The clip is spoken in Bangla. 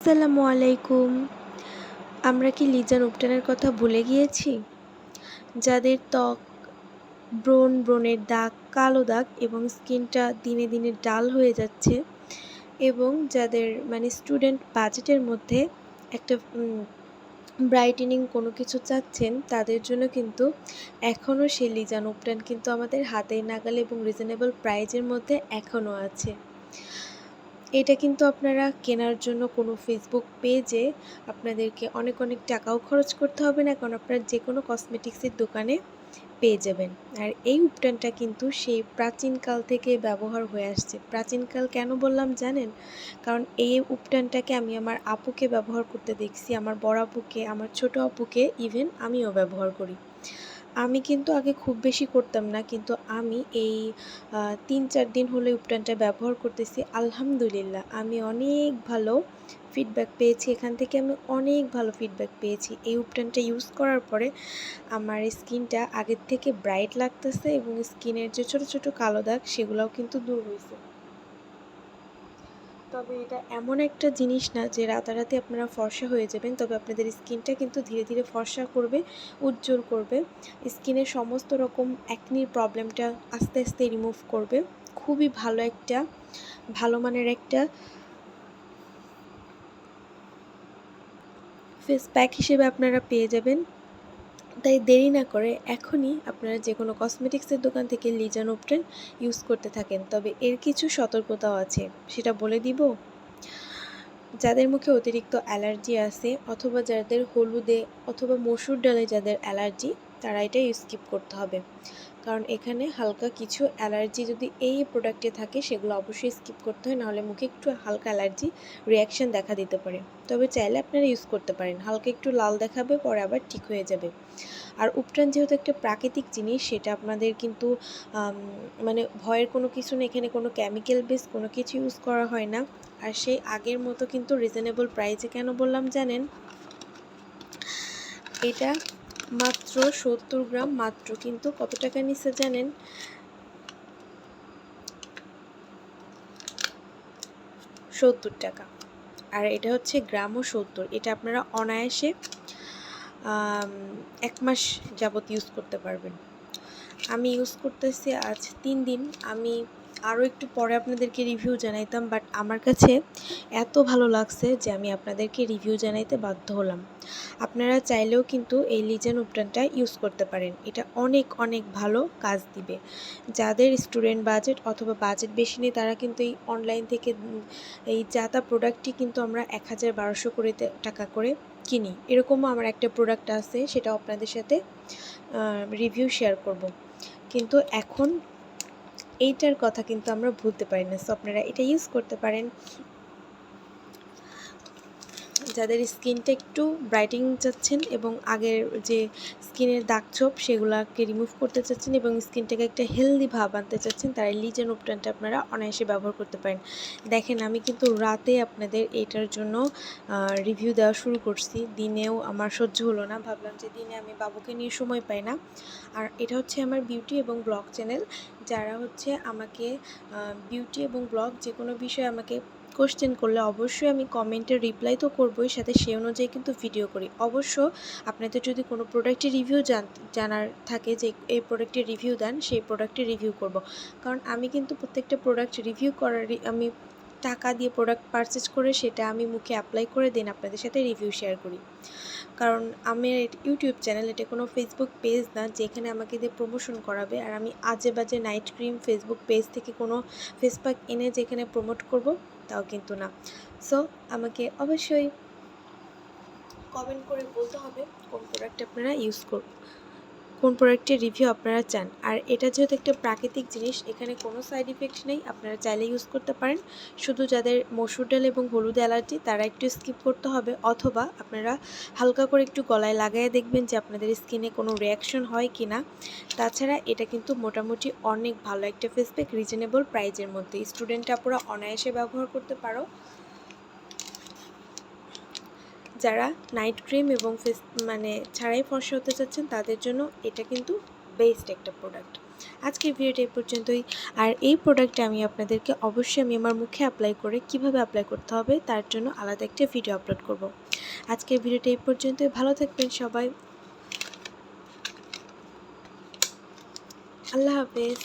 আসসালামু আলাইকুম। আমরা কি লিজান উপটানের কথা ভুলে গিয়েছি? যাদের ত্বক ব্রণ, ব্রণের দাগ, কালো দাগ এবং স্কিনটা দিনে দিনে ডাল হয়ে যাচ্ছে এবং যাদের মানে স্টুডেন্ট বাজেটের মধ্যে একটা ব্রাইটেনিং কোনো কিছু চাচ্ছেন, তাদের জন্য কিন্তু এখনও সেই লিজান উপটান কিন্তু আমাদের হাতের নাগালে এবং রিজনেবল প্রাইজের মধ্যে এখনও আছে। এটা কিন্তু আপনারা কেনার জন্য কোনো ফেসবুক পেজে আপনাদেরকে অনেক অনেক টাকাও খরচ করতে হবে না, কারণ আপনারা যে কোনো কসমেটিক্সের দোকানে পেয়ে যাবেন। আর এই উপটানটা কিন্তু সেই প্রাচীনকাল থেকে ব্যবহার হয়ে আসছে। প্রাচীনকাল কেন বললাম জানেন? কারণ এই উপটানটাকে আমি আমার আপুকে ব্যবহার করতে দেখছি, আমার বড় আপুকে, আমার ছোট আপুকে ইভেন আমিও ব্যবহার করি। আমি কিন্তু আগে খুব বেশি করতাম না। কিন্তু আমি এই তিন চার দিন হলে উপটানটা ব্যবহার করতেছি। আলহামদুলিল্লাহ, আমি অনেক ভালো ফিডব্যাক পেয়েছি। এখান থেকে আমি অনেক ভালো ফিডব্যাক পেয়েছি। এই উপটানটা ইউজ করার পরে আমার স্কিনটা আগের থেকে ব্রাইট লাগতেছে এবং স্কিনের যে ছোট ছোট কালো দাগ, সেগুলোও কিন্তু দূর হয়েছে তবে এটা এমন একটা জিনিস না যে রাতারাতি আপনারা ফর্সা হয়ে যাবেন, তবে আপনাদের স্কিনটা কিন্তু ধীরে ধীরে ফর্সা করবে, উজ্জ্বল করবে। স্কিনের সমস্ত রকম অ্যাকনির প্রবলেমটা আস্তে আস্তে রিমুভ করবে। খুবই ভালো একটা, ভালো মানের একটা ফেস প্যাক হিসেবে আপনারা পেয়ে যাবেন। তাই দেরি না করে এখনই আপনারা যে কোনো কসমেটিক্সের দোকান থেকে লিজান ওপটেন ইউজ করতে থাকেন। তবে এর কিছু সতর্কতাও আছে, সেটা বলে দিব। যাদের মুখে অতিরিক্ত অ্যালার্জি আছে অথবা যাদের হলুদে অথবা মসুর ডালে যাদের অ্যালার্জি, তারা এটা স্কিপ করতে হবে। কারণ এখানে হালকা কিছু অ্যালার্জি যদি এই প্রোডাক্টে থাকে, সেগুলো অবশ্যই স্কিপ করতে হয়, নাহলে মুখে একটু হালকা অ্যালার্জি রিয়াকশান দেখা দিতে পারে। তবে চাইলে আপনারা ইউজ করতে পারেন। হালকা একটু লাল দেখাবে, পরে আবার ঠিক হয়ে যাবে। আর উপটান যেহেতু একটা প্রাকৃতিক জিনিস, সেটা আপনাদের কিন্তু মানে ভয়ের কোনো কিছু নেই, এখানে কোনো কেমিক্যাল বেস কোনো কিছু ইউজ করা হয় না। আর সেই আগের মতো কিন্তু রিজনেবল প্রাইসে কেন বললাম জানেন? এটা মাত্র সত্তর গ্রাম মাত্র, কিন্তু কত টাকা নিচ্ছে জানেন? সত্তর টাকা। আর এটা হচ্ছে গ্রামও সত্তর। এটা আপনারা অনায়াসে এক মাস যাবত ইউজ করতে পারবেন। আমি ইউজ করতেছি আজ তিন দিন। আমি আরও একটু পরে আপনাদেরকে রিভিউ জানাইতাম বাট আমার কাছে এত ভালো লাগছে যে আমি আপনাদেরকে রিভিউ জানাইতে বাধ্য হলাম। আপনারা চাইলেও কিন্তু এই লিজেন উপটানটা ইউজ করতে পারেন। এটা অনেক অনেক ভালো কাজ দিবে। যাদের স্টুডেন্ট বাজেট অথবা বাজেট বেশি নেই, তারা কিন্তু এই অনলাইন থেকে এই যাতা প্রোডাক্টটি কিন্তু আমরা এক হাজার বারোশো করে টাকা করে কিনি। এরকমও আমার একটা প্রোডাক্ট আছে সেটা আপনাদের সাথে রিভিউ শেয়ার করব। কিন্তু এখন এইটার কথা কিন্তু আমরা ভুলতে পারি না। সো আপনারা এটা ইউজ করতে পারেন। যাদের স্কিনটা একটু ব্রাইটিং চাচ্ছেন এবং আগের যে স্কিনের দাগ ছোপ, সেগুলোকে রিমুভ করতে চাচ্ছেন এবং স্কিনটাকে একটা হেলদি ভাব আনতে চাচ্ছেন, তারা লিজেন উপটানটা আপনারা অনায়াসে ব্যবহার করতে পারেন। দেখেন, আমি কিন্তু রাতে আপনাদের এটার জন্য রিভিউ দেওয়া শুরু করছি। দিনেও আমার সহ্য হলো না। ভাবলাম যে দিনে আমি বাবুকে নিয়ে সময় পাই না। আর এটা হচ্ছে আমার বিউটি এবং ব্লগ চ্যানেল যারা হচ্ছে আমাকে বিউটি এবং ব্লগ যে কোনো বিষয়ে আমাকে কোশ্চেন করলে অবশ্যই আমি কমেন্টে রিপ্লাই তো করবোই, সাথে সে অনুযায়ী কিন্তু ভিডিও করি। অবশ্য আপনাদের যদি কোনো প্রোডাক্টের রিভিউ জানার থাকে যে এই প্রোডাক্টের রিভিউ দেন, সেই প্রোডাক্টের রিভিউ করব। কারণ আমি কিন্তু প্রত্যেকটা প্রোডাক্ট রিভিউ করার আমি টাকা দিয়ে প্রোডাক্ট পারচেজ করে সেটা আমি মুখে অ্যাপ্লাই করে দেন, আপনাদের সাথে রিভিউ শেয়ার করি। কারণ আমার ইউটিউব চ্যানেল, এটা কোনো ফেসবুক পেজ না, যেখানে আমাকে দিয়ে প্রমোশন করাবে। আর আমি আজে বাজে নাইট ক্রিম ফেসবুক পেজ থেকে কোনো ফেস এনে যেখানে প্রমোট করব, তাও কিন্তু না। সো আমাকে অবশ্যই কমেন্ট করে বলতে হবে কোন প্রোডাক্ট আপনারা ইউজ করবেন কোন প্রোডাক্টের রিভিউ আপনারা চান? আর এটা যেহেতু একটা প্রাকৃতিক জিনিস, এখানে কোনো সাইড ইফেক্ট নেই, আপনারা চাইলে ইউজ করতে পারেন। শুধু যাদের মসুর ডাল এবং হলুদ অ্যালার্জি, তারা একটু স্কিপ করতে হবে, অথবা আপনারা হালকা করে একটু গলায় লাগাইয়ে দেখবেন যে আপনাদের স্কিনে কোনো রিয়াকশন হয় কি না তাছাড়া এটা কিন্তু মোটামুটি অনেক ভালো একটা ফেসপ্যাক রিজনেবল প্রাইজের মধ্যে। স্টুডেন্ট আপুরা অনায়াসে ব্যবহার করতে পারো। যারা নাইট ক্রিম এবং ফেস মানে ছাড়াই ফর্সা হতে চাচ্ছেন, তাদের জন্য এটা কিন্তু বেস্ট একটা প্রোডাক্ট আজকের ভিডিওটা এই পর্যন্তই। আর এই প্রোডাক্টটা আমি আপনাদেরকে অবশ্যই আমি আমার মুখে অ্যাপ্লাই করে কীভাবে অ্যাপ্লাই করতে হবে, তার জন্য আলাদা একটা ভিডিও আপলোড করব। আজকের ভিডিওটা এই পর্যন্তই। ভালো থাকবেন সবাই। আল্লাহ হাফেজ।